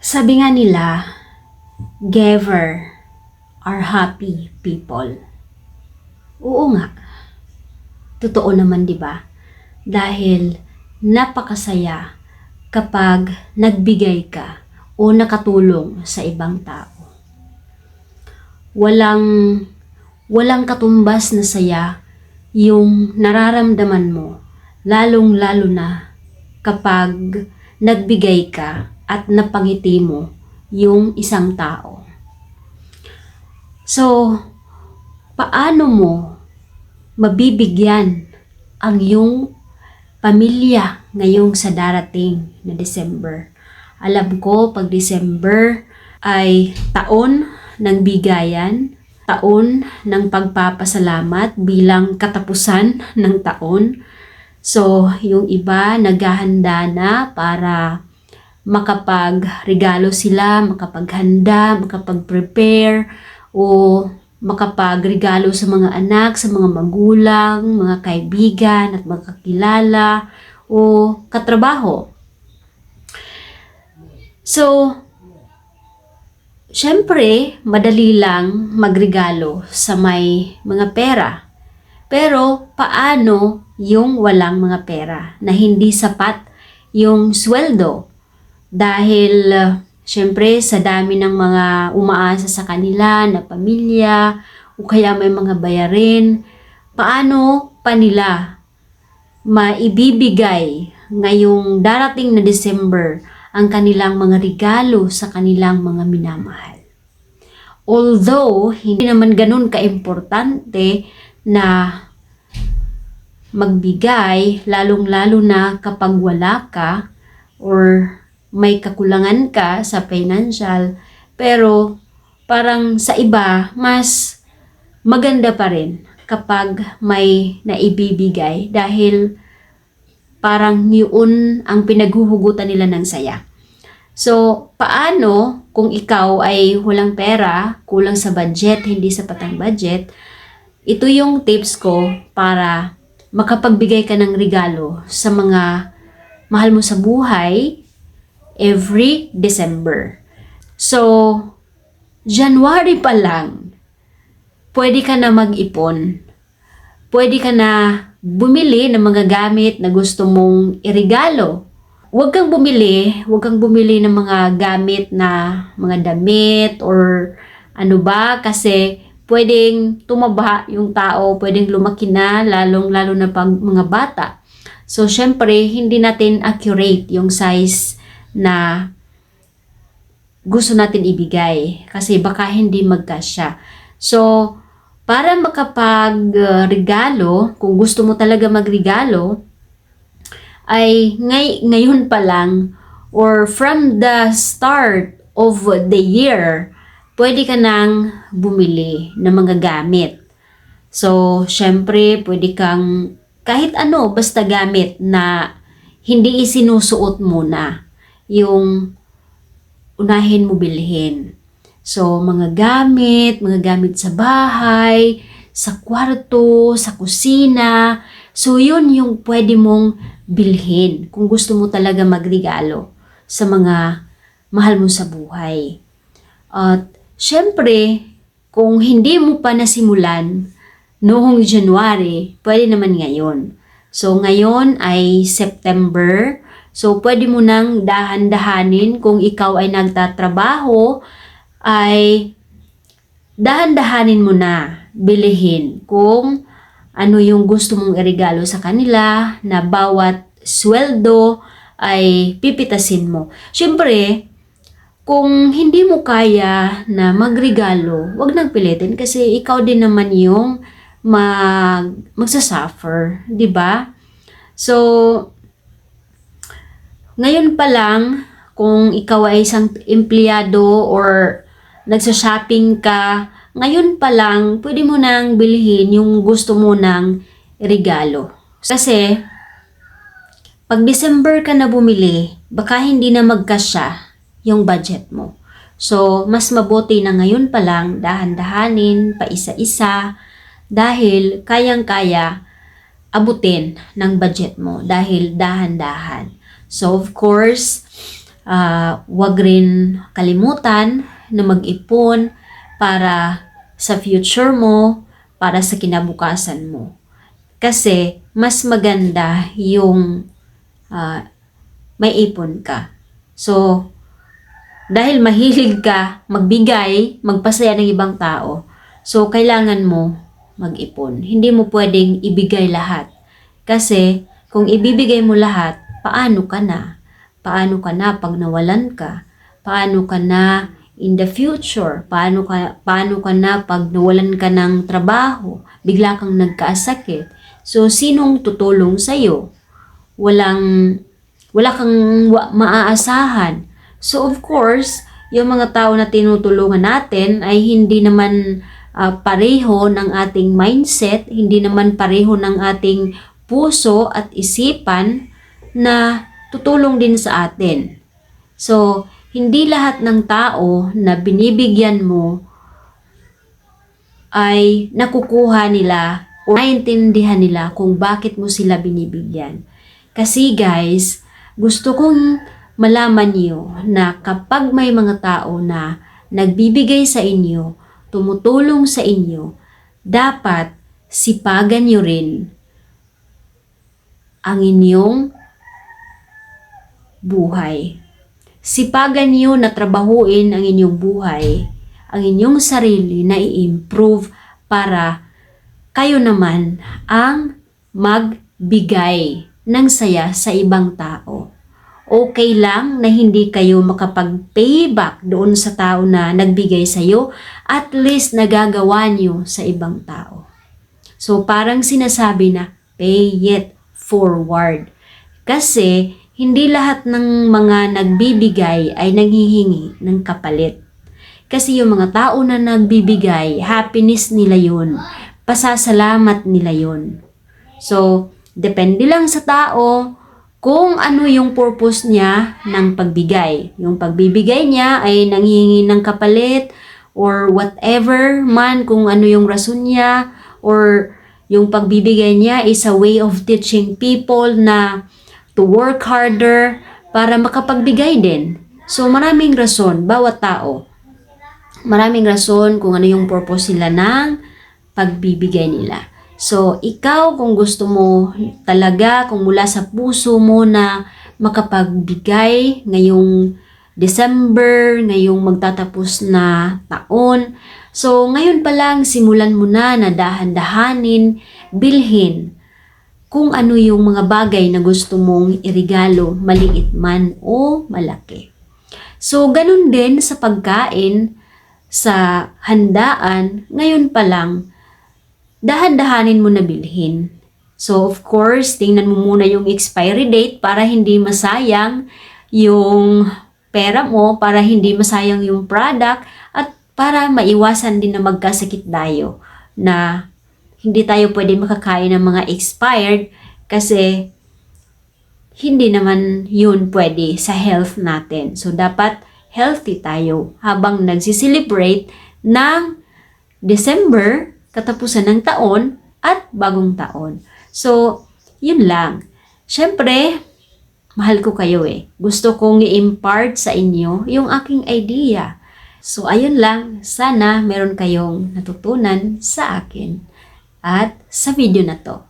Sabi nga nila, giver are happy people. Oo nga. Totoo naman, di ba? Dahil napakasaya kapag nagbigay ka o nakatulong sa ibang tao. Walang walang katumbas na saya yung nararamdaman mo, lalong-lalo na kapag nagbigay ka at napangiti mo yung isang tao. So, paano mo mabibigyan ang iyong pamilya ngayong sa darating na December? Alam ko, pag December ay taon ng bigayan, taon ng pagpapasalamat bilang katapusan ng taon. So, yung iba naghahanda na para makapag-regalo sila, makapaghanda, makapag-prepare, o makapagregalo sa mga anak, sa mga magulang, mga kaibigan at mga kakilala o katrabaho. So, syempre, madali lang magregalo sa may mga pera. Pero paano yung walang mga pera na hindi sapat yung sweldo? Dahil uh, syempre sa dami ng mga umaasa sa kanila na pamilya o kaya may mga bayarin, paano pa nila maibibigay ngayong darating na December ang kanilang mga regalo sa kanilang mga minamahal. Although, hindi naman ganun kaimportante na magbigay, lalong-lalo na kapag wala ka or may kakulangan ka sa financial, pero parang sa iba, mas maganda pa rin kapag may naibibigay dahil parang yun ang pinaghuhugutan nila ng saya. So, paano kung ikaw ay walang pera, kulang sa budget, hindi sapat ang budget, ito yung tips ko para makapagbigay ka ng regalo sa mga mahal mo sa buhay every December. So, January pa lang, pwede ka na mag-ipon. Pwede ka na bumili ng mga gamit na gusto mong irigalo. Huwag kang bumili, huwag kang bumili ng mga gamit na mga damit or ano ba kasi pwedeng tumaba yung tao, pwedeng lumaki na, lalong lalo na pag mga bata. So, syempre, hindi natin accurate yung size na gusto natin ibigay kasi baka hindi magkasya. So, para makapag-regalo, kung gusto mo talaga magregalo, ay ngay ngayon pa lang or from the start of the year, pwede ka nang bumili ng mga gamit. So, syempre, pwede kang kahit ano, basta gamit na hindi isinusuot muna yung unahin mo bilhin. So, mga gamit, mga gamit sa bahay, sa kwarto, sa kusina. So, yun yung pwede mong bilhin kung gusto mo talaga magregalo sa mga mahal mo sa buhay. At, syempre, kung hindi mo pa nasimulan noong January, pwede naman ngayon. So, ngayon ay September. So, pwede mo nang dahan-dahanin kung ikaw ay nagtatrabaho, ay dahan-dahanin mo na bilihin kung ano yung gusto mong iregalo sa kanila na bawat sweldo ay pipitasin mo. Siyempre, kung hindi mo kaya na magregalo, wag nang pilitin kasi ikaw din naman yung mag magsasuffer, 'di ba? So ngayon pa lang kung ikaw ay isang empleyado or nagsa-shopping ka, ngayon pa lang pwede mo nang bilhin yung gusto mo nang regalo. Kasi pag December ka na bumili, baka hindi na magkasya yung budget mo. So, mas mabuti na ngayon pa lang dahan-dahanin, pa isa-isa, dahil kayang-kaya abutin ng budget mo dahil dahan-dahan. So, of course, ah, wag rin kalimutan na mag-ipon para sa future mo, para sa kinabukasan mo. Kasi mas maganda yung ah, may ipon ka. So, dahil mahilig ka magbigay, magpasaya ng ibang tao, so kailangan mo mag-ipon. Hindi mo pwedeng ibigay lahat. Kasi kung ibibigay mo lahat, paano ka na? Paano ka na pag nawalan ka? Paano ka na in the future? Paano ka, paano ka na pag nawalan ka ng trabaho? Bigla kang nagkasakit. So, sinong tutulong sa'yo? Walang, wala kang maaasahan. So, of course, yung mga tao na tinutulungan natin ay hindi naman ah, pareho ng ating mindset, hindi naman pareho ng ating puso at isipan na tutulong din sa atin. So, hindi lahat ng tao na binibigyan mo ay nakukuha nila o naintindihan nila kung bakit mo sila binibigyan. Kasi guys, gusto kong malaman niyo na kapag may mga tao na nagbibigay sa inyo, tumutulong sa inyo, dapat sipagan niyo rin ang inyong buhay. Sipagan niyo na trabahuin ang inyong buhay, ang inyong sarili na i-improve para kayo naman ang magbigay ng saya sa ibang tao. Okay lang na hindi kayo makapag-payback doon sa tao na nagbigay sa iyo, at least nagagawa niyo sa ibang tao. So parang sinasabi na pay it forward. Kasi hindi lahat ng mga nagbibigay ay nanghihingi ng kapalit. Kasi yung mga tao na nagbibigay, happiness nila yun. Pasasalamat nila yun. So, depende lang sa tao kung ano yung purpose niya ng pagbigay. Yung pagbibigay niya ay nanghihingi ng kapalit or whatever man kung ano yung rason niya or yung pagbibigay niya is a way of teaching people na to work harder para makapagbigay din. So maraming rason, bawat tao. Maraming rason kung ano yung purpose nila ng pagbibigay nila. So, ikaw kung gusto mo talaga, kung mula sa puso mo na makapagbigay ngayong December, ngayong magtatapos na taon. So, ngayon pa lang, simulan mo na na dahan-dahanin, bilhin kung ano yung mga bagay na gusto mong irigalo, maliit man o malaki. So, ganun din sa pagkain, sa handaan, ngayon pa lang, dahan-dahanin mo na bilhin. So, of course, tingnan mo muna yung expiry date para hindi masayang yung pera mo, para hindi masayang yung product, at para maiwasan din na magkasakit tayo na hindi tayo pwede makakain ng mga expired kasi hindi naman yun pwede sa health natin. So, dapat healthy tayo habang nagsiselebrate ng December, katapusan ng taon, at bagong taon. So, yun lang. Siyempre, mahal ko kayo eh. Gusto kong i-impart sa inyo yung aking idea. So, ayun lang. Sana meron kayong natutunan sa akin at sa video na to.